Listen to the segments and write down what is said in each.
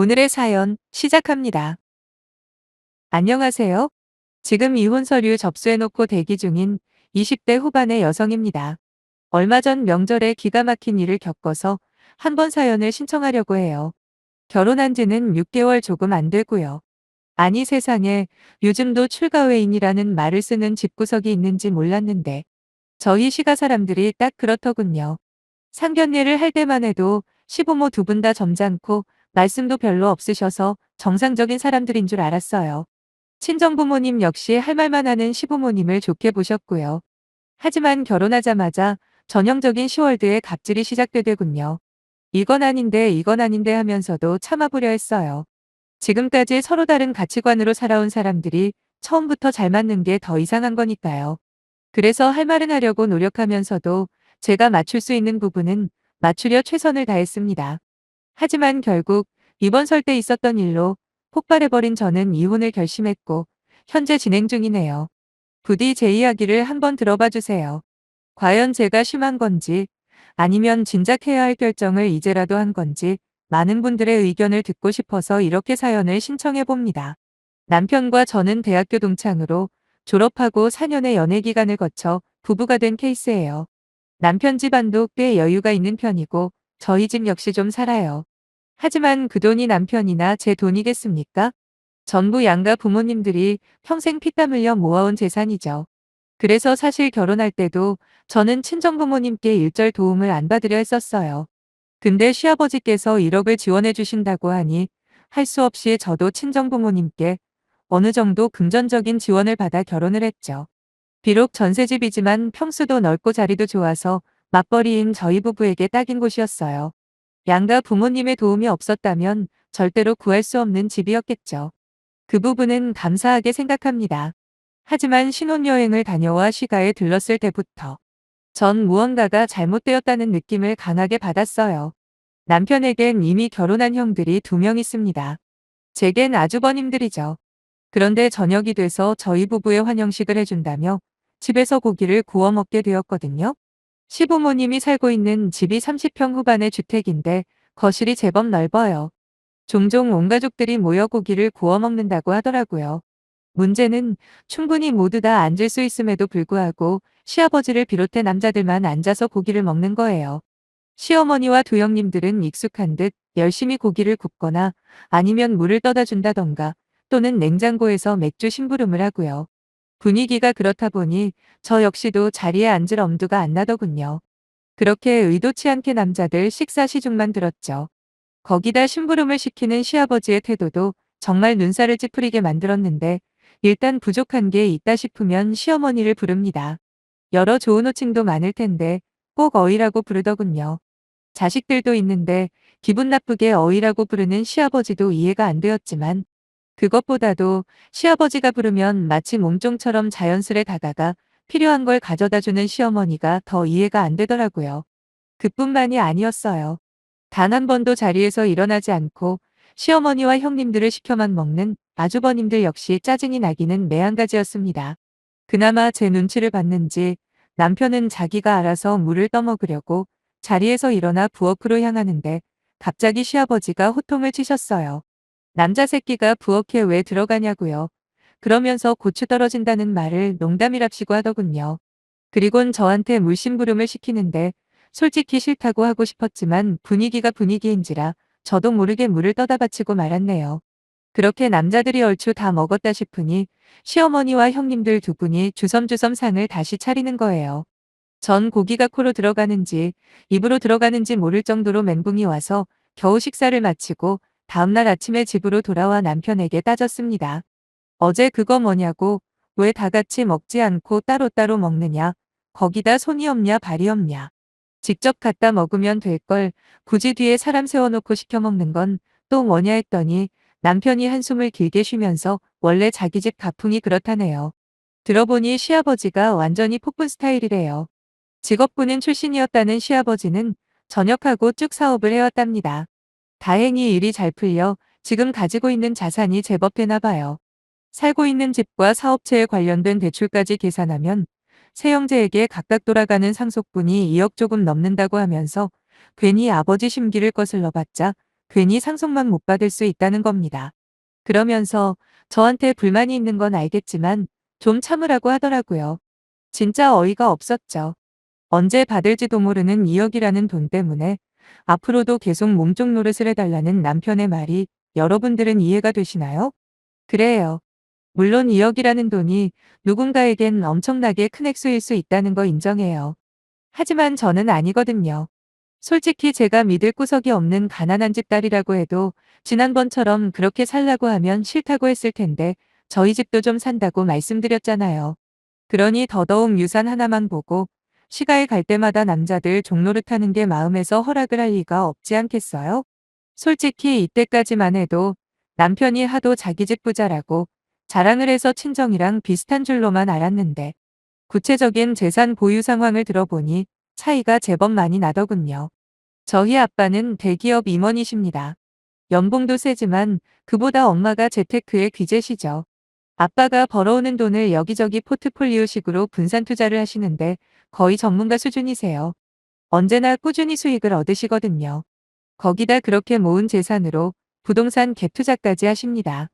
오늘의 사연 시작합니다. 안녕하세요. 지금 이혼 서류 접수해놓고 대기 중인 20대 후반의 여성입니다. 얼마 전 명절에 기가 막힌 일을 겪어서 한 번 사연을 신청하려고 해요. 결혼한 지는 6개월 조금 안 되고요. 아니 세상에 요즘도 출가외인이라는 말을 쓰는 집구석이 있는지 몰랐는데 저희 시가 사람들이 딱 그렇더군요. 상견례를 할 때만 해도 시부모 두 분 다 점잖고 말씀도 별로 없으셔서 정상적인 사람들인 줄 알았어요. 친정부모님 역시 할 말만 하는 시부모님을 좋게 보셨고요. 하지만 결혼하자마자 전형적인 10월드의 갑질이 시작되더군요. 이건 아닌데 이건 아닌데 하면서도 참아보려 했어요. 지금까지 서로 다른 가치관으로 살아온 사람들이 처음부터 잘 맞는 게 더 이상한 거니까요. 그래서 할 말은 하려고 노력하면서도 제가 맞출 수 있는 부분은 맞추려 최선을 다했습니다. 하지만 결국 이번 설 때 있었던 일로 폭발해버린 저는 이혼을 결심했고 현재 진행 중이네요. 부디 제 이야기를 한번 들어봐 주세요. 과연 제가 심한 건지 아니면 진작 해야 할 결정을 이제라도 한 건지 많은 분들의 의견을 듣고 싶어서 이렇게 사연을 신청해 봅니다. 남편과 저는 대학교 동창으로 졸업하고 4년의 연애 기간을 거쳐 부부가 된 케이스예요. 남편 집안도 꽤 여유가 있는 편이고 저희 집 역시 좀 살아요. 하지만 그 돈이 남편이나 제 돈이겠습니까? 전부 양가 부모님들이 평생 피땀 흘려 모아온 재산이죠. 그래서 사실 결혼할 때도 저는 친정부모님께 일절 도움을 안 받으려 했었어요. 근데 시아버지께서 1억을 지원해 주신다고 하니 할 수 없이 저도 친정부모님께 어느 정도 금전적인 지원을 받아 결혼을 했죠. 비록 전세집이지만 평수도 넓고 자리도 좋아서 맞벌이인 저희 부부에게 딱인 곳이었어요. 양가 부모님의 도움이 없었다면 절대로 구할 수 없는 집이었겠죠. 그 부분은 감사하게 생각합니다. 하지만 신혼여행을 다녀와 시가에 들렀을 때부터 전 무언가가 잘못되었다는 느낌을 강하게 받았어요. 남편에겐 이미 결혼한 형들이 두 명 있습니다. 제겐 아주버님들이죠. 그런데 저녁이 돼서 저희 부부의 환영식을 해준다며 집에서 고기를 구워 먹게 되었거든요. 시부모님이 살고 있는 집이 30평 후반의 주택인데 거실이 제법 넓어요. 종종 온 가족들이 모여 고기를 구워 먹는다고 하더라고요. 문제는 충분히 모두 다 앉을 수 있음에도 불구하고 시아버지를 비롯해 남자들만 앉아서 고기를 먹는 거예요. 시어머니와 두 형님들은 익숙한 듯 열심히 고기를 굽거나 아니면 물을 떠다 준다던가 또는 냉장고에서 맥주 심부름을 하고요. 분위기가 그렇다 보니 저 역시도 자리에 앉을 엄두가 안 나더군요. 그렇게 의도치 않게 남자들 식사 시중만 들었죠. 거기다 심부름을 시키는 시아버지의 태도도 정말 눈살을 찌푸리게 만들었는데 일단 부족한 게 있다 싶으면 시어머니를 부릅니다. 여러 좋은 호칭도 많을 텐데 꼭 어이라고 부르더군요. 자식들도 있는데 기분 나쁘게 어이라고 부르는 시아버지도 이해가 안 되었지만 그것보다도 시아버지가 부르면 마치 몸종처럼 자연스레 다가가 필요한 걸 가져다 주는 시어머니가 더 이해가 안 되더라고요. 그뿐만이 아니었어요. 단 한 번도 자리에서 일어나지 않고 시어머니와 형님들을 시켜만 먹는 아주버님들 역시 짜증이 나기는 매한가지였습니다. 그나마 제 눈치를 봤는지 남편은 자기가 알아서 물을 떠먹으려고 자리에서 일어나 부엌으로 향하는데 갑자기 시아버지가 호통을 치셨어요. 남자 새끼가 부엌에 왜 들어가냐고요. 그러면서 고추 떨어진다는 말을 농담이랍시고 하더군요. 그리곤 저한테 물심부름을 시키는데 솔직히 싫다고 하고 싶었지만 분위기가 분위기인지라 저도 모르게 물을 떠다 바치고 말았네요. 그렇게 남자들이 얼추 다 먹었다 싶으니 시어머니와 형님들 두 분이 주섬주섬 상을 다시 차리는 거예요. 전 고기가 코로 들어가는지 입으로 들어가는지 모를 정도로 멘붕이 와서 겨우 식사를 마치고 다음날 아침에 집으로 돌아와 남편에게 따졌습니다. 어제 그거 뭐냐고 왜 다 같이 먹지 않고 따로따로 먹느냐 거기다 손이 없냐 발이 없냐 직접 갖다 먹으면 될 걸 굳이 뒤에 사람 세워놓고 시켜 먹는 건 또 뭐냐 했더니 남편이 한숨을 길게 쉬면서 원래 자기 집 가풍이 그렇다네요. 들어보니 시아버지가 완전히 폭군 스타일이래요. 직업군인 출신이었다는 시아버지는 전역하고 쭉 사업을 해왔답니다. 다행히 일이 잘 풀려 지금 가지고 있는 자산이 제법 되나 봐요. 살고 있는 집과 사업체에 관련된 대출까지 계산하면 세 형제에게 각각 돌아가는 상속분이 2억 조금 넘는다고 하면서 괜히 아버지 심기를 거슬러 봤자 괜히 상속만 못 받을 수 있다는 겁니다. 그러면서 저한테 불만이 있는 건 알겠지만 좀 참으라고 하더라고요. 진짜 어이가 없었죠. 언제 받을지도 모르는 2억이라는 돈 때문에 앞으로도 계속 몸쪽 노릇을 해달라는 남편의 말이 여러분들은 이해가 되시나요? 그래요. 물론 2억이라는 돈이 누군가에겐 엄청나게 큰 액수일 수 있다는 거 인정해요. 하지만 저는 아니거든요. 솔직히 제가 믿을 구석이 없는 가난한 집 딸이라고 해도 지난번처럼 그렇게 살라고 하면 싫다고 했을 텐데 저희 집도 좀 산다고 말씀드렸잖아요. 그러니 더더욱 유산 하나만 보고 시가에 갈 때마다 남자들 종노릇하는 게 마음에서 허락을 할 리가 없지 않겠어요? 솔직히 이때까지만 해도 남편이 하도 자기 집 부자라고 자랑을 해서 친정이랑 비슷한 줄로만 알았는데 구체적인 재산 보유 상황을 들어보니 차이가 제법 많이 나더군요. 저희 아빠는 대기업 임원이십니다. 연봉도 세지만 그보다 엄마가 재테크의 귀재시죠. 아빠가 벌어오는 돈을 여기저기 포트폴리오식으로 분산 투자를 하시는데 거의 전문가 수준이세요. 언제나 꾸준히 수익을 얻으시거든요. 거기다 그렇게 모은 재산으로 부동산 갭 투자까지 하십니다.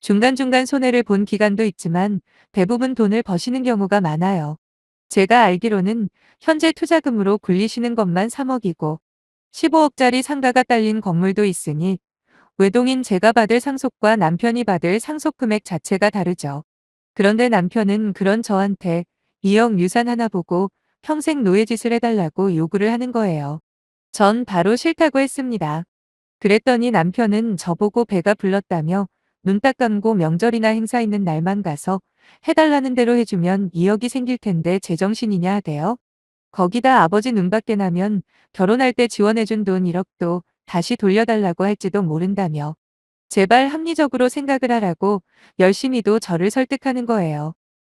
중간중간 손해를 본 기간도 있지만 대부분 돈을 버시는 경우가 많아요. 제가 알기로는 현재 투자금으로 굴리시는 것만 3억이고 15억짜리 상가가 딸린 건물도 있으니 외동인 제가 받을 상속과 남편이 받을 상속 금액 자체가 다르죠. 그런데 남편은 그런 저한테 2억 유산 하나 보고 평생 노예짓을 해달라고 요구를 하는 거예요. 전 바로 싫다고 했습니다. 그랬더니 남편은 저보고 배가 불렀다며 눈 딱 감고 명절이나 행사 있는 날만 가서 해달라는 대로 해주면 2억이 생길 텐데 제정신이냐 하대요. 거기다 아버지 눈 밖에 나면 결혼할 때 지원해준 돈 1억도 다시 돌려달라고 할지도 모른다며 제발 합리적으로 생각을 하라고 열심히도 저를 설득하는 거예요.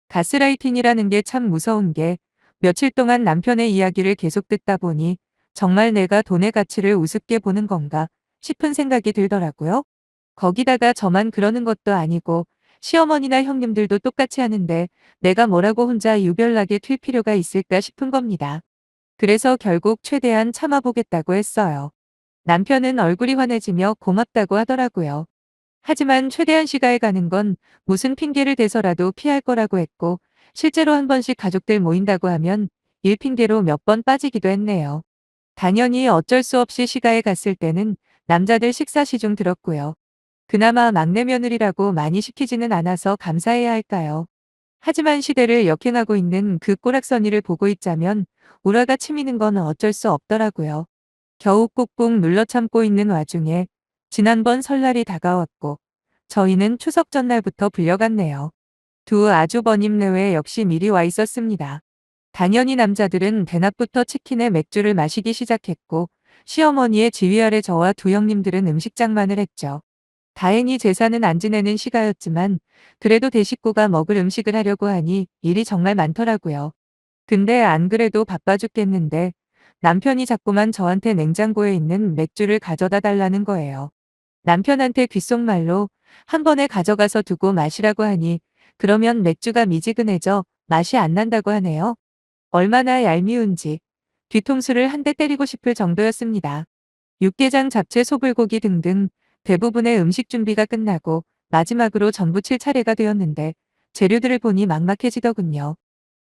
가스라이팅이라는 게 참 무서운 게 며칠 동안 남편의 이야기를 계속 듣다 보니 정말 내가 돈의 가치를 우습게 보는 건가 싶은 생각이 들더라고요. 거기다가 저만 그러는 것도 아니고 시어머니나 형님들도 똑같이 하는데 내가 뭐라고 혼자 유별나게 튈 필요가 있을까 싶은 겁니다. 그래서 결국 최대한 참아보겠다고 했어요. 남편은 얼굴이 환해지며 고맙다고 하더라고요. 하지만 최대한 시가에 가는 건 무슨 핑계를 대서라도 피할 거라고 했고 실제로 한 번씩 가족들 모인다고 하면 일 핑계로 몇 번 빠지기도 했네요. 당연히 어쩔 수 없이 시가에 갔을 때는 남자들 식사 시중 들었고요. 그나마 막내 며느리라고 많이 시키지는 않아서 감사해야 할까요. 하지만 시대를 역행하고 있는 그 꼬락서니를 보고 있자면 우라가 치미는 건 어쩔 수 없더라고요. 겨우 꾹꾹 눌러 참고 있는 와중에 지난번 설날이 다가왔고 저희는 추석 전날부터 불려갔네요. 두 아주버님 내외 역시 미리 와 있었습니다. 당연히 남자들은 대낮부터 치킨에 맥주를 마시기 시작했고 시어머니의 지휘 아래 저와 두 형님들은 음식 장만을 했죠. 다행히 제사는 안 지내는 시가였지만 그래도 대식구가 먹을 음식을 하려고 하니 일이 정말 많더라고요. 근데 안 그래도 바빠 죽겠는데 남편이 자꾸만 저한테 냉장고에 있는 맥주를 가져다 달라는 거예요. 남편한테 귓속말로 한 번에 가져가서 두고 마시라고 하니 그러면 맥주가 미지근해져 맛이 안 난다고 하네요. 얼마나 얄미운지 뒤통수를 한 대 때리고 싶을 정도였습니다. 육개장, 잡채, 소불고기 등등 대부분의 음식 준비가 끝나고 마지막으로 전 부 칠 차례가 되었는데 재료들을 보니 막막해지더군요.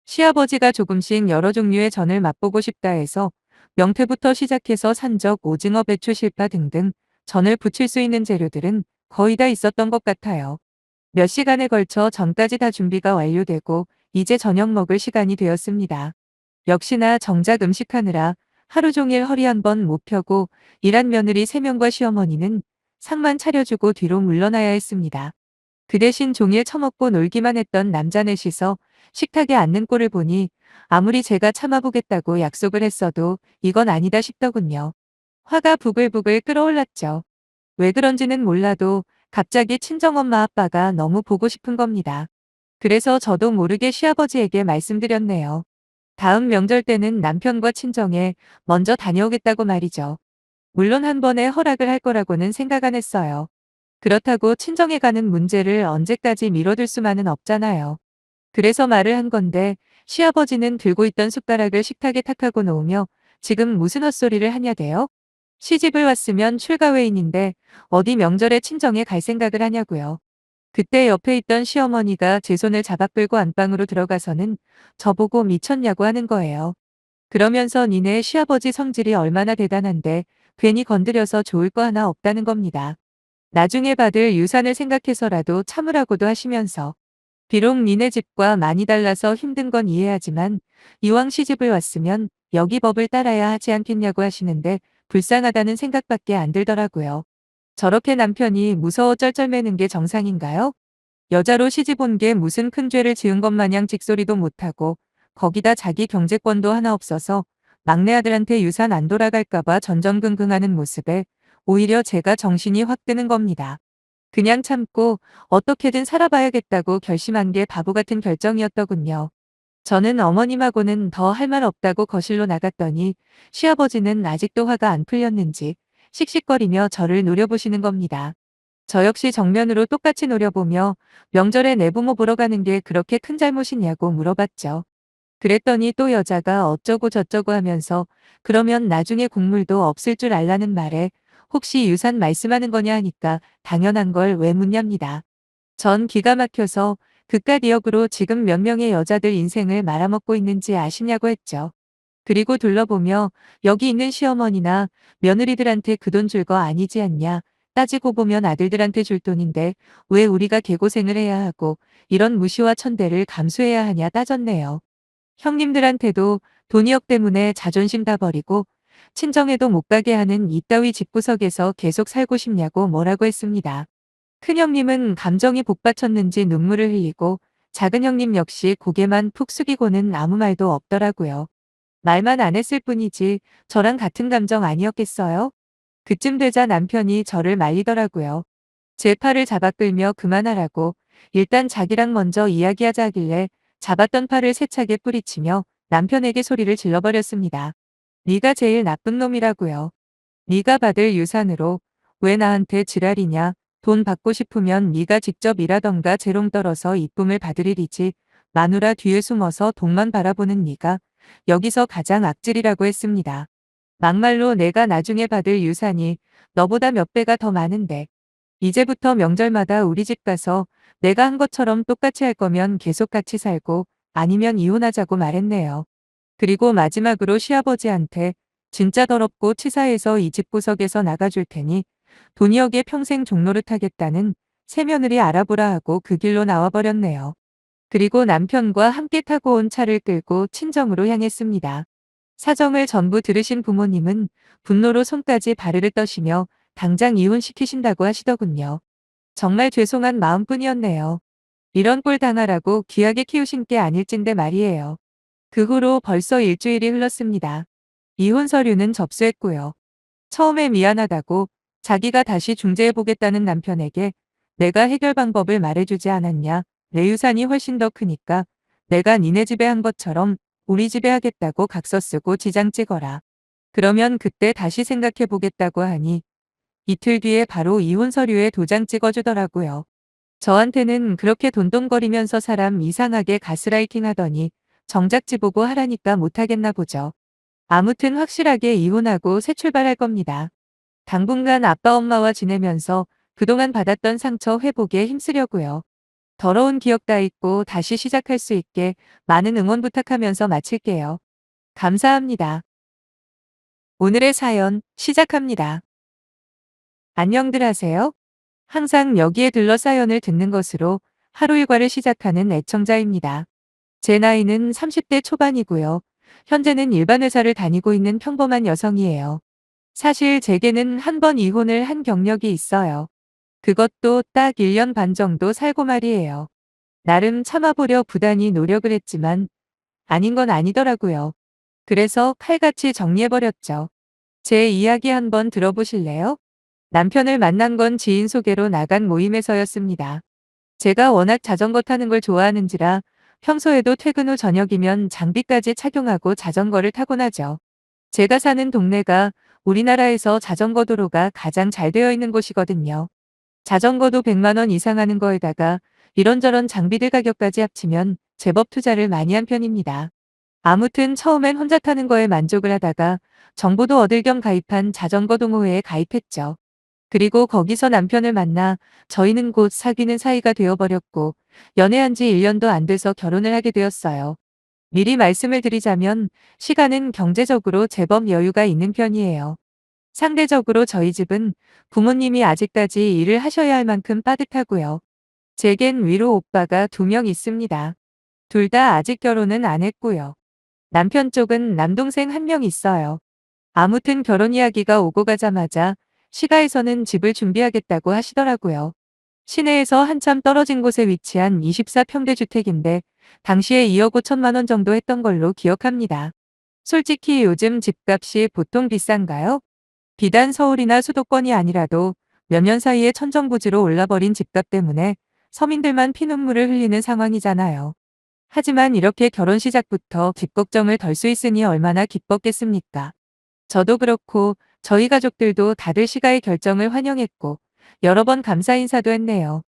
시아버지가 조금씩 여러 종류의 전을 맛보고 싶다 해서 명태부터 시작해서 산적, 오징어, 배추, 실파 등등 전을 부칠 수 있는 재료들은 거의 다 있었던 것 같아요. 몇 시간에 걸쳐 전까지 다 준비가 완료되고 이제 저녁 먹을 시간이 되었습니다. 역시나 정작 음식하느라 하루 종일 허리 한 번 못 펴고 일한 며느리 3명과 시어머니는 상만 차려주고 뒤로 물러나야 했습니다. 그 대신 종일 처먹고 놀기만 했던 남자 넷이서 식탁에 앉는 꼴을 보니 아무리 제가 참아보겠다고 약속을 했어도 이건 아니다 싶더군요. 화가 부글부글 끓어올랐죠. 왜 그런지는 몰라도 갑자기 친정엄마 아빠가 너무 보고 싶은 겁니다. 그래서 저도 모르게 시아버지에게 말씀드렸네요. 다음 명절 때는 남편과 친정에 먼저 다녀오겠다고 말이죠. 물론 한 번에 허락을 할 거라고는 생각 안 했어요. 그렇다고 친정에 가는 문제를 언제까지 미뤄둘 수만은 없잖아요. 그래서 말을 한 건데 시아버지는 들고 있던 숟가락을 식탁에 탁하고 놓으며 지금 무슨 헛소리를 하냐대요? 시집을 왔으면 출가회인인데 어디 명절에 친정에 갈 생각을 하냐고요. 그때 옆에 있던 시어머니가 제 손을 잡아 끌고 안방으로 들어가서는 저보고 미쳤냐고 하는 거예요. 그러면서 니네 시아버지 성질이 얼마나 대단한데 괜히 건드려서 좋을 거 하나 없다는 겁니다. 나중에 받을 유산을 생각해서라도 참으라고도 하시면서 비록 니네 집과 많이 달라서 힘든 건 이해하지만 이왕 시집을 왔으면 여기 법을 따라야 하지 않겠냐고 하시는데 불쌍하다는 생각밖에 안 들더라고요. 저렇게 남편이 무서워 쩔쩔매는 게 정상인가요? 여자로 시집 온 게 무슨 큰 죄를 지은 것 마냥 직소리도 못하고 거기다 자기 경제권도 하나 없어서 막내 아들한테 유산 안 돌아갈까봐 전전긍긍하는 모습에 오히려 제가 정신이 확 드는 겁니다. 그냥 참고 어떻게든 살아봐야겠다고 결심한 게 바보 같은 결정이었더군요. 저는 어머님하고는 더 할 말 없다고 거실로 나갔더니 시아버지는 아직도 화가 안 풀렸는지 씩씩거리며 저를 노려보시는 겁니다. 저 역시 정면으로 똑같이 노려보며 명절에 내 부모 보러 가는 게 그렇게 큰 잘못이냐고 물어봤죠. 그랬더니 또 여자가 어쩌고 저쩌고 하면서 그러면 나중에 국물도 없을 줄 알라는 말에 혹시 유산 말씀하는 거냐 하니까 당연한 걸 왜 묻냐입니다. 전 기가 막혀서 그깟 이역으로 지금 몇 명의 여자들 인생을 말아먹고 있는지 아시냐고 했죠. 그리고 둘러보며 여기 있는 시어머니나 며느리들한테 그 돈 줄 거 아니지 않냐. 따지고 보면 아들들한테 줄 돈인데 왜 우리가 개고생을 해야 하고 이런 무시와 천대를 감수해야 하냐 따졌네요. 형님들한테도 돈이역 때문에 자존심 다 버리고 친정에도 못 가게 하는 이따위 집구석에서 계속 살고 싶냐고 뭐라고 했습니다. 큰형님은 감정이 복받쳤는지 눈물을 흘리고 작은 형님 역시 고개만 푹 숙이고는 아무 말도 없더라고요. 말만 안 했을 뿐이지 저랑 같은 감정 아니었겠어요? 그쯤 되자 남편이 저를 말리더라고요. 제 팔을 잡아 끌며 그만하라고 일단 자기랑 먼저 이야기하자 하길래 잡았던 팔을 세차게 뿌리치며 남편에게 소리를 질러버렸습니다. 네가 제일 나쁜 놈이라고요. 네가 받을 유산으로 왜 나한테 지랄이냐. 돈 받고 싶으면 네가 직접 일하던가 재롱 떨어서 이쁨을 일이지. 마누라 뒤에 숨어서 돈만 바라보는 네가 여기서 가장 악질이라고 했습니다. 막말로 내가 나중에 받을 유산이 너보다 몇 배가 더 많은데 이제부터 명절마다 우리 집 가서 내가 한 것처럼 똑같이 할 거면 계속 같이 살고 아니면 이혼하자고 말했네요. 그리고 마지막으로 시아버지한테 진짜 더럽고 치사해서 이 집 구석에서 나가줄 테니 돈이역에 평생 종로를 타겠다는 새며느리 알아보라 하고 그 길로 나와버렸네요. 그리고 남편과 함께 타고 온 차를 끌고 친정으로 향했습니다. 사정을 전부 들으신 부모님은 분노로 손까지 바르르 떠시며 당장 이혼시키신다고 하시더군요. 정말 죄송한 마음뿐이었네요. 이런 꼴 당하라고 귀하게 키우신 게 아닐진데 말이에요. 그 후로 벌써 일주일이 흘렀습니다. 이혼 서류는 접수했고요. 처음에 미안하다고 자기가 다시 중재해보겠다는 남편에게 내가 해결 방법을 말해주지 않았냐. 내 유산이 훨씬 더 크니까 내가 니네 집에 한 것처럼 우리 집에 하겠다고 각서 쓰고 지장 찍어라. 그러면 그때 다시 생각해보겠다고 하니 이틀 뒤에 바로 이혼 서류에 도장 찍어주더라고요. 저한테는 그렇게 돈돈거리면서 사람 이상하게 가스라이팅 하더니 정작지 보고 하라니까 못하겠나 보죠. 아무튼 확실하게 이혼하고 새 출발할 겁니다. 당분간 아빠 엄마와 지내면서 그동안 받았던 상처 회복에 힘쓰려고요. 더러운 기억 다 잊고 다시 시작할 수 있게 많은 응원 부탁하면서 마칠게요. 감사합니다. 오늘의 사연 시작합니다. 안녕들 하세요. 항상 여기에 들러 사연을 듣는 것으로 하루 일과를 시작하는 애청자입니다. 제 나이는 30대 초반이고요. 현재는 일반 회사를 다니고 있는 평범한 여성이에요. 사실 제게는 한 번 이혼을 한 경력이 있어요. 그것도 딱 1년 반 정도 살고 말이에요. 나름 참아보려 부단히 노력을 했지만 아닌 건 아니더라고요. 그래서 칼같이 정리해버렸죠. 제 이야기 한번 들어보실래요? 남편을 만난 건 지인 소개로 나간 모임에서였습니다. 제가 워낙 자전거 타는 걸 좋아하는지라 평소에도 퇴근 후 저녁이면 장비까지 착용하고 자전거를 타곤 하죠. 제가 사는 동네가 우리나라에서 자전거 도로가 가장 잘 되어 있는 곳이거든요. 자전거도 100만원 이상 하는 거에다가 이런저런 장비들 가격까지 합치면 제법 투자를 많이 한 편입니다. 아무튼 처음엔 혼자 타는 거에 만족을 하다가 정보도 얻을 겸 가입한 자전거 동호회에 가입했죠. 그리고 거기서 남편을 만나 저희는 곧 사귀는 사이가 되어버렸고 연애한 지 1년도 안 돼서 결혼을 하게 되었어요. 미리 말씀을 드리자면 시간은 경제적으로 제법 여유가 있는 편이에요. 상대적으로 저희 집은 부모님이 아직까지 일을 하셔야 할 만큼 빠듯하고요. 제겐 위로 오빠가 두 명 있습니다. 둘 다 아직 결혼은 안 했고요. 남편 쪽은 남동생 한 명 있어요. 아무튼 결혼 이야기가 오고 가자마자 시가에서는 집을 준비하겠다고 하시더라고요. 시내에서 한참 떨어진 곳에 위치한 24평대 주택인데 당시에 2억 5천만 원 정도 했던 걸로 기억합니다. 솔직히 요즘 집값이 보통 비싼가요? 비단 서울이나 수도권이 아니라도 몇 년 사이에 천정부지로 올라버린 집값 때문에 서민들만 피눈물을 흘리는 상황이잖아요. 하지만 이렇게 결혼 시작부터 집 걱정을 덜 수 있으니 얼마나 기뻤겠습니까? 저도 그렇고 저희 가족들도 다들 시가의 결정을 환영했고 여러 번 감사 인사도 했네요.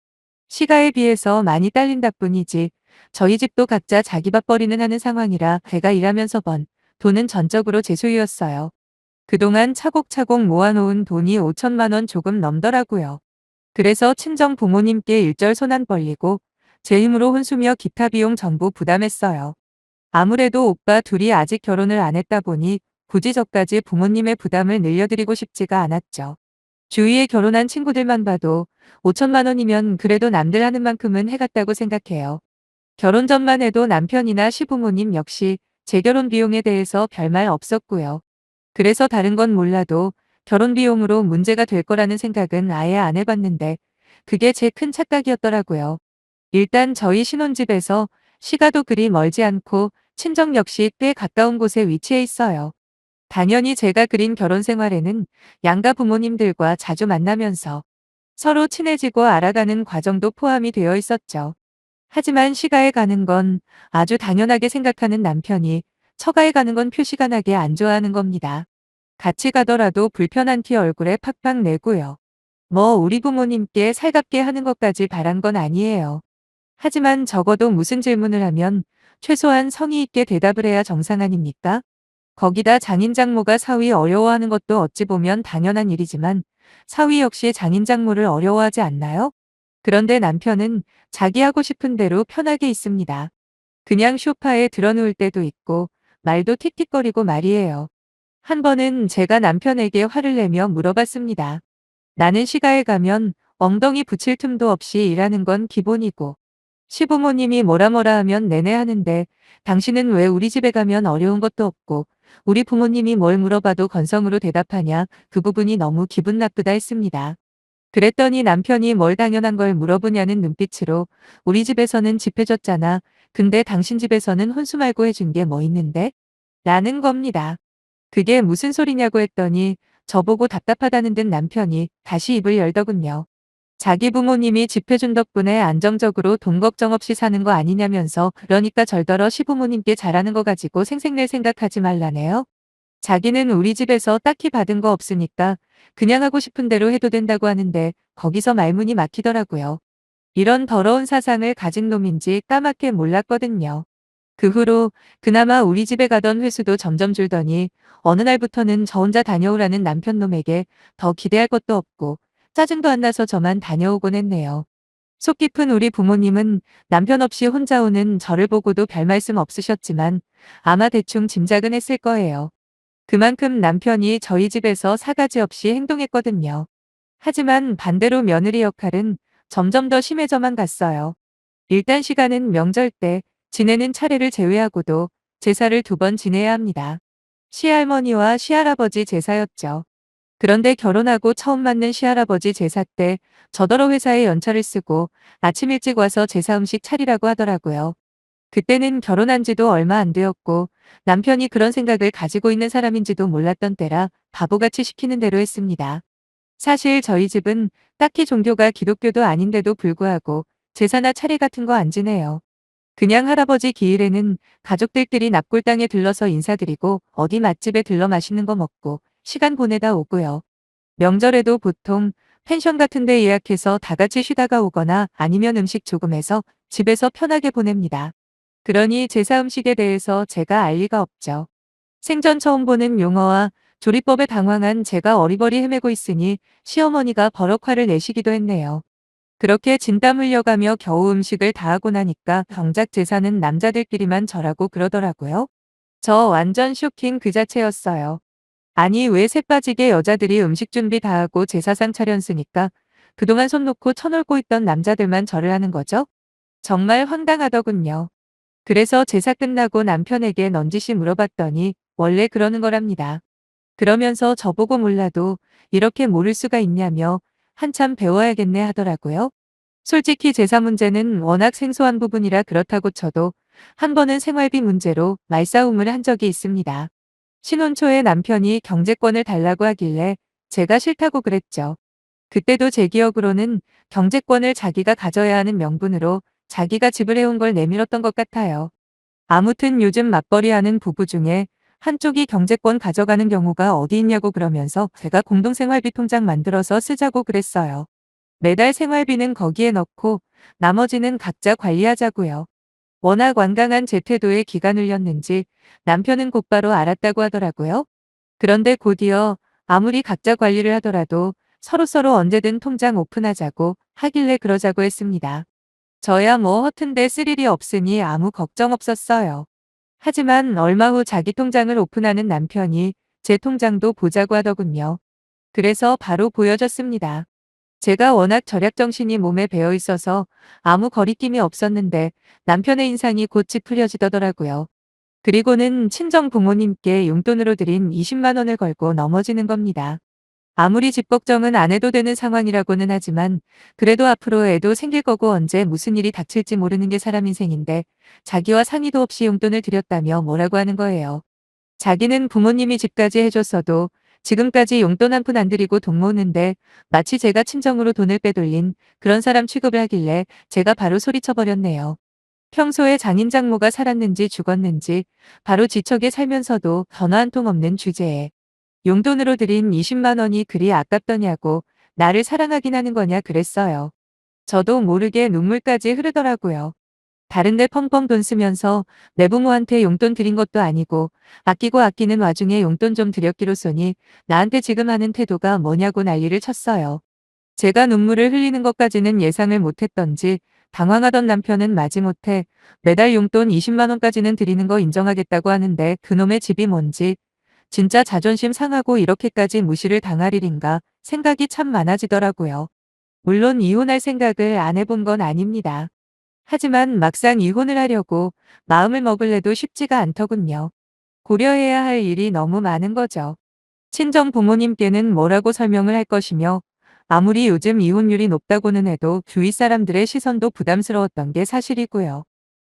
시가에 비해서 많이 딸린다 뿐이지 저희 집도 각자 자기 밥벌이는 하는 상황이라 제가 일하면서 번 돈은 전적으로 제 소유였어요. 그동안 차곡차곡 모아놓은 돈이 5천만 원 조금 넘더라고요. 그래서 친정 부모님께 일절 손 안 벌리고 제 힘으로 혼수며 기타 비용 전부 부담했어요. 아무래도 오빠 둘이 아직 결혼을 안 했다 보니 굳이 저까지 부모님의 부담을 늘려드리고 싶지가 않았죠. 주위에 결혼한 친구들만 봐도 5천만 원이면 그래도 남들 하는 만큼은 해갔다고 생각해요. 결혼 전만 해도 남편이나 시부모님 역시 제 결혼 비용에 대해서 별말 없었고요. 그래서 다른 건 몰라도 결혼 비용으로 문제가 될 거라는 생각은 아예 안 해봤는데 그게 제 큰 착각이었더라고요. 일단 저희 신혼집에서 시가도 그리 멀지 않고 친정 역시 꽤 가까운 곳에 위치해 있어요. 당연히 제가 그린 결혼 생활에는 양가 부모님들과 자주 만나면서 서로 친해지고 알아가는 과정도 포함이 되어 있었죠. 하지만 시가에 가는 건 아주 당연하게 생각하는 남편이 처가에 가는 건 표시가 나게 안 좋아하는 겁니다. 같이 가더라도 불편한 티 얼굴에 팍팍 내고요. 뭐 우리 부모님께 살갑게 하는 것까지 바란 건 아니에요. 하지만 적어도 무슨 질문을 하면 최소한 성의 있게 대답을 해야 정상 아닙니까? 거기다 장인 장모가 사위 어려워하는 것도 어찌 보면 당연한 일이지만 사위 역시 장인 장모를 어려워하지 않나요? 그런데 남편은 자기 하고 싶은 대로 편하게 있습니다. 그냥 쇼파에 드러누울 때도 있고 말도 틱틱거리고 말이에요. 한 번은 제가 남편에게 화를 내며 물어봤습니다. 나는 시가에 가면 엉덩이 붙일 틈도 없이 일하는 건 기본이고 시부모님이 뭐라 뭐라 하면 내내 하는데 당신은 왜 우리 집에 가면 어려운 것도 없고 우리 부모님이 뭘 물어봐도 건성으로 대답하냐 그 부분이 너무 기분 나쁘다 했습니다. 그랬더니 남편이 뭘 당연한 걸 물어보냐는 눈빛으로 우리 집에서는 집 해줬잖아. 근데 당신 집에서는 혼수 말고 해준 게 뭐 있는데? 라는 겁니다. 그게 무슨 소리냐고 했더니 저보고 답답하다는 듯 남편이 다시 입을 열더군요. 자기 부모님이 집 해준 덕분에 안정적으로 돈 걱정 없이 사는 거 아니냐면서 그러니까 절더러 시부모님께 잘하는 거 가지고 생색낼 생각하지 말라네요. 자기는 우리 집에서 딱히 받은 거 없으니까 그냥 하고 싶은 대로 해도 된다고 하는데 거기서 말문이 막히더라고요. 이런 더러운 사상을 가진 놈인지 까맣게 몰랐거든요. 그 후로 그나마 우리 집에 가던 횟수도 점점 줄더니 어느 날부터는 저 혼자 다녀오라는 남편 놈에게 더 기대할 것도 없고 짜증도 안 나서 저만 다녀오곤 했네요. 속 깊은 우리 부모님은 남편 없이 혼자 오는 저를 보고도 별 말씀 없으셨지만 아마 대충 짐작은 했을 거예요. 그만큼 남편이 저희 집에서 사가지 없이 행동했거든요. 하지만 반대로 며느리 역할은 점점 더 심해져만 갔어요. 일단 시간은 명절 때 지내는 차례를 제외하고도 제사를 두 번 지내야 합니다. 시할머니와 시할아버지 제사였죠. 그런데 결혼하고 처음 맞는 시할아버지 제사 때 저더러 회사에 연차를 쓰고 아침 일찍 와서 제사 음식 차리라고 하더라고요. 그때는 결혼한 지도 얼마 안 되었고 남편이 그런 생각을 가지고 있는 사람인지도 몰랐던 때라 바보같이 시키는 대로 했습니다. 사실 저희 집은 딱히 종교가 기독교도 아닌데도 불구하고 제사나 차례 같은 거 안 지내요. 그냥 할아버지 기일에는 가족들끼리 납골당에 들러서 인사드리고 어디 맛집에 들러 맛있는 거 먹고 시간 보내다 오고요. 명절에도 보통 펜션 같은 데 예약해서 다 같이 쉬다가 오거나 아니면 음식 조금 해서 집에서 편하게 보냅니다. 그러니 제사 음식에 대해서 제가 알 리가 없죠. 생전 처음 보는 용어와 조리법에 당황한 제가 어리버리 헤매고 있으니 시어머니가 버럭 화를 내시기도 했네요. 그렇게 진땀 흘려가며 겨우 음식을 다 하고 나니까 정작 제사는 남자들끼리만 저라고 그러더라고요. 저 완전 쇼킹 그 자체였어요. 아니 왜 새빠지게 여자들이 음식 준비 다 하고 제사상 차렸으니까 그동안 손 놓고 쳐놀고 있던 남자들만 절을 하는 거죠? 정말 황당하더군요. 그래서 제사 끝나고 남편에게 넌지시 물어봤더니 원래 그러는 거랍니다. 그러면서 저보고 몰라도 이렇게 모를 수가 있냐며 한참 배워야겠네 하더라고요. 솔직히 제사 문제는 워낙 생소한 부분이라 그렇다고 쳐도 한 번은 생활비 문제로 말싸움을 한 적이 있습니다. 신혼 초에 남편이 경제권을 달라고 하길래 제가 싫다고 그랬죠. 그때도 제 기억으로는 경제권을 자기가 가져야 하는 명분으로 자기가 지불해온 걸 내밀었던 것 같아요. 아무튼 요즘 맞벌이하는 부부 중에 한쪽이 경제권 가져가는 경우가 어디 있냐고 그러면서 제가 공동생활비 통장 만들어서 쓰자고 그랬어요. 매달 생활비는 거기에 넣고 나머지는 각자 관리하자고요. 워낙 완강한 제 태도에 기가 눌렸는지 남편은 곧바로 알았다고 하더라고요. 그런데 곧이어 아무리 각자 관리를 하더라도 서로서로 언제든 통장 오픈하자고 하길래 그러자고 했습니다. 저야 뭐 허튼데 쓸 일이 없으니 아무 걱정 없었어요. 하지만 얼마 후 자기 통장을 오픈하는 남편이 제 통장도 보자고 하더군요. 그래서 바로 보여줬습니다. 제가 워낙 절약 정신이 몸에 배어 있어서 아무 거리낌이 없었는데 남편의 인상이 곧 찌푸려지더라고요. 그리고는 친정 부모님께 용돈으로 드린 20만 원을 걸고 넘어지는 겁니다. 아무리 집 걱정은 안 해도 되는 상황이라고는 하지만 그래도 앞으로 애도 생길 거고 언제 무슨 일이 닥칠지 모르는 게 사람 인생인데 자기와 상의도 없이 용돈을 드렸다며 뭐라고 하는 거예요. 자기는 부모님이 집까지 해줬어도 지금까지 용돈 한 푼 안 드리고 돈 모으는데 마치 제가 친정으로 돈을 빼돌린 그런 사람 취급을 하길래 제가 바로 소리쳐버렸네요. 평소에 장인 장모가 살았는지 죽었는지 바로 지척에 살면서도 전화 한 통 없는 주제에 용돈으로 드린 20만 원이 그리 아깝더냐고 나를 사랑하긴 하는 거냐 그랬어요. 저도 모르게 눈물까지 흐르더라고요. 다른데 펑펑 돈 쓰면서 내 부모한테 용돈 드린 것도 아니고 아끼고 아끼는 와중에 용돈 좀 드렸기로써니 나한테 지금 하는 태도가 뭐냐고 난리를 쳤어요. 제가 눈물을 흘리는 것까지는 예상을 못했던지 당황하던 남편은 마지못해 매달 용돈 20만 원까지는 드리는 거 인정하겠다고 하는데 그놈의 집이 뭔지 진짜 자존심 상하고 이렇게까지 무시를 당할 일인가 생각이 참 많아지더라고요. 물론 이혼할 생각을 안 해본 건 아닙니다. 하지만 막상 이혼을 하려고 마음을 먹을래도 쉽지가 않더군요. 고려해야 할 일이 너무 많은 거죠. 친정 부모님께는 뭐라고 설명을 할 것이며 아무리 요즘 이혼율이 높다고는 해도 주위 사람들의 시선도 부담스러웠던 게 사실이고요.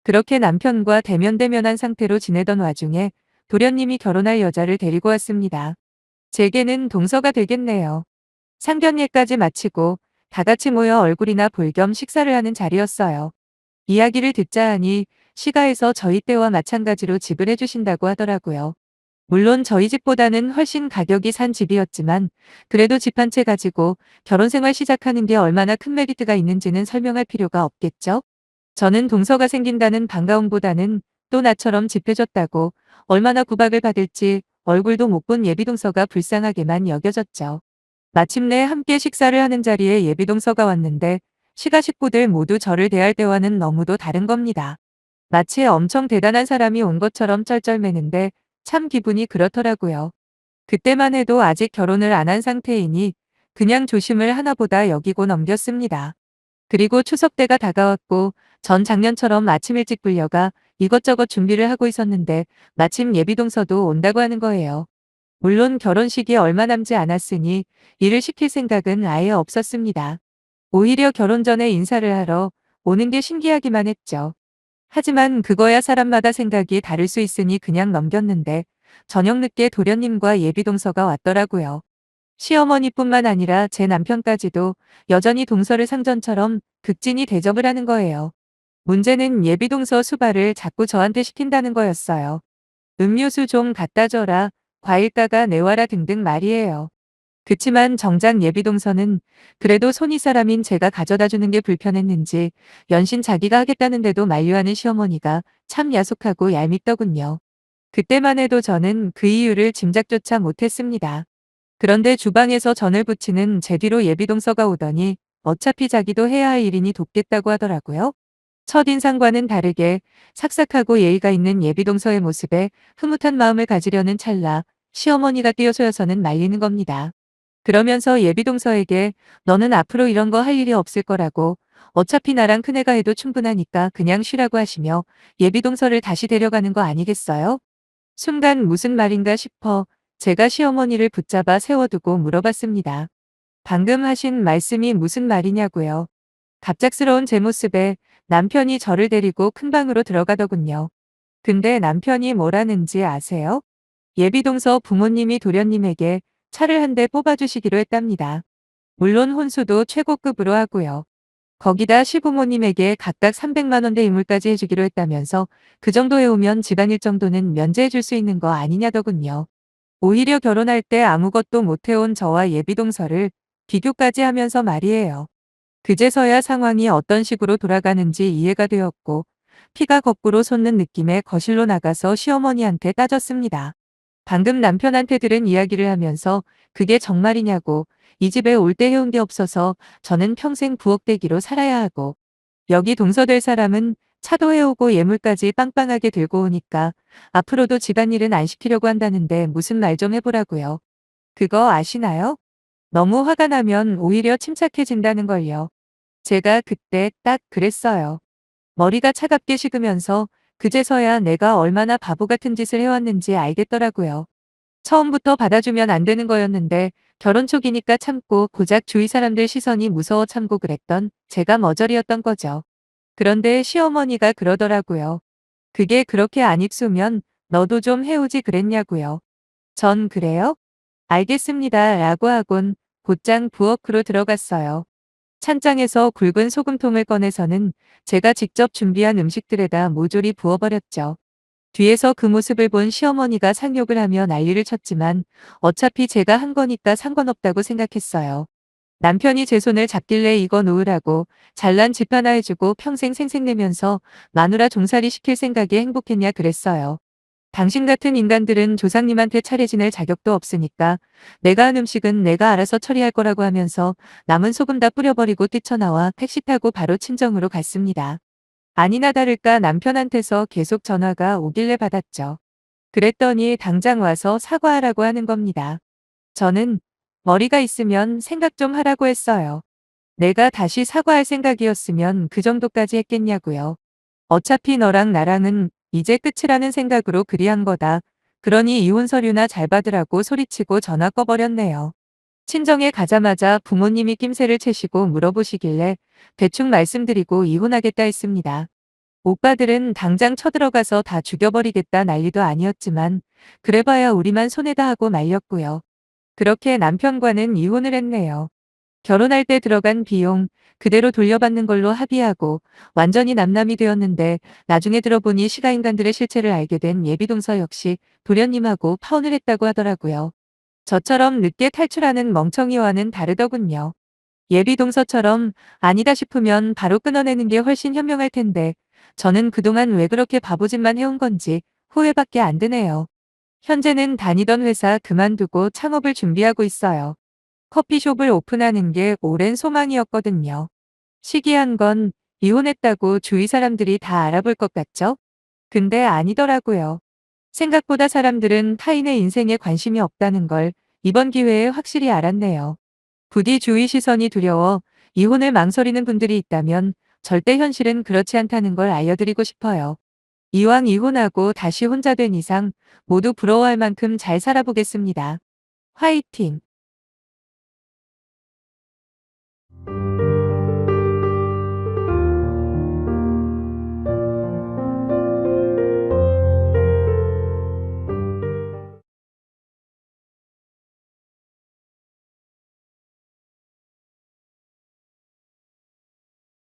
그렇게 남편과 대면대면한 상태로 지내던 와중에 도련님이 결혼할 여자를 데리고 왔습니다. 제게는 동서가 되겠네요. 상견례까지 마치고 다 같이 모여 얼굴이나 볼 겸 식사를 하는 자리였어요. 이야기를 듣자 하니 시가에서 저희 때와 마찬가지로 집을 해주신다고 하더라고요. 물론 저희 집보다는 훨씬 가격이 산 집이었지만 그래도 집 한 채 가지고 결혼 생활 시작하는 게 얼마나 큰 메리트가 있는지는 설명할 필요가 없겠죠? 저는 동서가 생긴다는 반가움보다는 또 나처럼 집 해줬다고 얼마나 구박을 받을지 얼굴도 못 본 예비동서가 불쌍하게만 여겨졌죠. 마침내 함께 식사를 하는 자리에 예비동서가 왔는데 시가 식구들 모두 저를 대할 때와는 너무도 다른 겁니다. 마치 엄청 대단한 사람이 온 것처럼 쩔쩔매는데 참 기분이 그렇더라고요. 그때만 해도 아직 결혼을 안 한 상태이니 그냥 조심을 하나보다 여기고 넘겼습니다. 그리고 추석 때가 다가왔고 전 작년처럼 아침 일찍 불려가 이것저것 준비를 하고 있었는데 마침 예비동서도 온다고 하는 거예요. 물론 결혼식이 얼마 남지 않았으니 일을 시킬 생각은 아예 없었습니다. 오히려 결혼 전에 인사를 하러 오는 게 신기하기만 했죠. 하지만 그거야 사람마다 생각이 다를 수 있으니 그냥 넘겼는데 저녁 늦게 도련님과 예비동서가 왔더라고요. 시어머니뿐만 아니라 제 남편까지도 여전히 동서를 상전처럼 극진히 대접을 하는 거예요. 문제는 예비동서 수발을 자꾸 저한테 시킨다는 거였어요. 음료수 좀 갖다 줘라, 과일 따가 내와라 등등 말이에요. 그치만 정작 예비동서는 그래도 손이 사람인 제가 가져다 주는 게 불편했는지 연신 자기가 하겠다는데도 만류하는 시어머니가 참 야속하고 얄밉더군요. 그때만 해도 저는 그 이유를 짐작조차 못했습니다. 그런데 주방에서 전을 부치는 제 뒤로 예비동서가 오더니 어차피 자기도 해야 할 일이니 돕겠다고 하더라고요. 첫인상과는 다르게 삭삭하고 예의가 있는 예비동서의 모습에 흐뭇한 마음을 가지려는 찰나 시어머니가 뛰어서여서는 말리는 겁니다. 그러면서 예비동서에게 너는 앞으로 이런 거 할 일이 없을 거라고 어차피 나랑 큰애가 해도 충분하니까 그냥 쉬라고 하시며 예비동서를 다시 데려가는 거 아니겠어요? 순간 무슨 말인가 싶어 제가 시어머니를 붙잡아 세워두고 물어봤습니다. 방금 하신 말씀이 무슨 말이냐고요. 갑작스러운 제 모습에 남편이 저를 데리고 큰 방으로 들어가더군요. 근데 남편이 뭐라는지 아세요? 예비동서 부모님이 도련님에게 차를 한 대 뽑아주시기로 했답니다. 물론 혼수도 최고급으로 하고요. 거기다 시부모님에게 각각 300만원대 인물까지 해주기로 했다면서 그 정도 해오면 집안일 정도는 면제해줄 수 있는 거 아니냐더군요. 오히려 결혼할 때 아무것도 못해온 저와 예비동서를 비교까지 하면서 말이에요. 그제서야 상황이 어떤 식으로 돌아가는지 이해가 되었고 피가 거꾸로 솟는 느낌에 거실로 나가서 시어머니한테 따졌습니다. 방금 남편한테 들은 이야기를 하면서 그게 정말이냐고 이 집에 올 때 해온 게 없어서 저는 평생 부엌대기로 살아야 하고 여기 동서될 사람은 차도 해오고 예물까지 빵빵하게 들고 오니까 앞으로도 집안일은 안 시키려고 한다는데 무슨 말 좀 해보라고요. 그거 아시나요? 너무 화가 나면 오히려 침착해진다는 걸요. 제가 그때 딱 그랬어요. 머리가 차갑게 식으면서 그제서야 내가 얼마나 바보 같은 짓을 해왔는지 알겠더라고요. 처음부터 받아주면 안 되는 거였는데 결혼 초기니까 참고 고작 주위 사람들 시선이 무서워 참고 그랬던 제가 머저리였던 거죠. 그런데 시어머니가 그러더라고요. 그게 그렇게 안 입수면 너도 좀 해오지 그랬냐고요. 전 그래요? 알겠습니다. 라고 하곤 곧장 부엌으로 들어갔어요. 찬장에서 굵은 소금통을 꺼내서는 제가 직접 준비한 음식들에다 모조리 부어버렸죠. 뒤에서 그 모습을 본 시어머니가 상욕을 하며 난리를 쳤지만 어차피 제가 한 거니까 상관없다고 생각했어요. 남편이 제 손을 잡길래 이거 놓으라고 잘난 집 하나 해주고 평생 생색내면서 마누라 종살이 시킬 생각이 행복했냐 그랬어요. 당신 같은 인간들은 조상님한테 차례 지낼 자격도 없으니까 내가 한 음식은 내가 알아서 처리할 거라고 하면서 남은 소금 다 뿌려버리고 뛰쳐나와 택시 타고 바로 친정으로 갔습니다. 아니나 다를까 남편한테서 계속 전화가 오길래 받았죠. 그랬더니 당장 와서 사과하라고 하는 겁니다. 저는 머리가 있으면 생각 좀 하라고 했어요. 내가 다시 사과할 생각이었으면 그 정도까지 했겠냐고요. 어차피 너랑 나랑은 이제 끝이라는 생각으로 그리한 거다. 그러니 이혼 서류나 잘 받으라고 소리치고 전화 꺼버렸네요. 친정에 가자마자 부모님이 낌새를 채시고 물어보시길래 대충 말씀드리고 이혼하겠다 했습니다. 오빠들은 당장 쳐들어가서 다 죽여버리겠다 난리도 아니었지만 그래봐야 우리만 손해다 하고 말렸고요. 그렇게 남편과는 이혼을 했네요. 결혼할 때 들어간 비용 그대로 돌려받는 걸로 합의하고 완전히 남남이 되었는데 나중에 들어보니 시가인간들의 실체를 알게 된 예비동서 역시 도련님하고 파혼을 했다고 하더라고요. 저처럼 늦게 탈출하는 멍청이와는 다르더군요. 예비동서처럼 아니다 싶으면 바로 끊어내는 게 훨씬 현명할 텐데 저는 그동안 왜 그렇게 바보짓만 해온 건지 후회밖에 안 드네요. 현재는 다니던 회사 그만두고 창업을 준비하고 있어요. 커피숍을 오픈하는 게 오랜 소망이었거든요. 시기한 건 이혼했다고 주위 사람들이 다 알아볼 것 같죠? 근데 아니더라고요. 생각보다 사람들은 타인의 인생에 관심이 없다는 걸 이번 기회에 확실히 알았네요. 부디 주위 시선이 두려워 이혼을 망설이는 분들이 있다면 절대 현실은 그렇지 않다는 걸 알려드리고 싶어요. 이왕 이혼하고 다시 혼자 된 이상 모두 부러워할 만큼 잘 살아보겠습니다. 화이팅! Thank you.